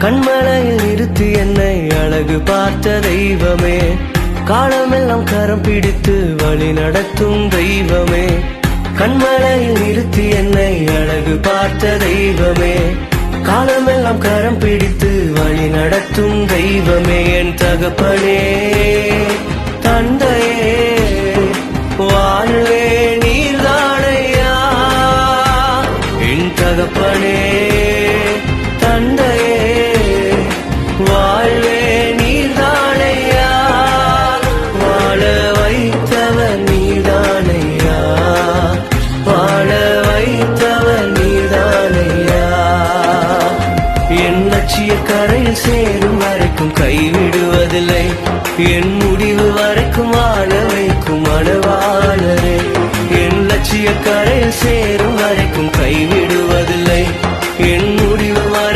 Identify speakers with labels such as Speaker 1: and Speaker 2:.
Speaker 1: கண்மலையில் நிறுத்தி என்னை அழகு பார்த்த தெய்வமே. காலமெல்லாம் கரம் பிடித்து வழி நடத்தும் தெய்வமே. கண்மலையில் நிறுத்தி என்னை அழகு பார்த்த தெய்வமே. காலமெல்லாம் கரம் பிடித்து வழி நடத்தும் தெய்வமே. என் தகப்பனே தந்தையே வாழ்வே நீர்தானையா. என் தகப்பனே என் லட்சிய கரையில் சேரும் வரைக்கும் கைவிடுவதில்லை. என் முடிவு வரைக்கும் வாழ வைக்கும் அளவாளரே என் லட்சிய கரையில் சேரும்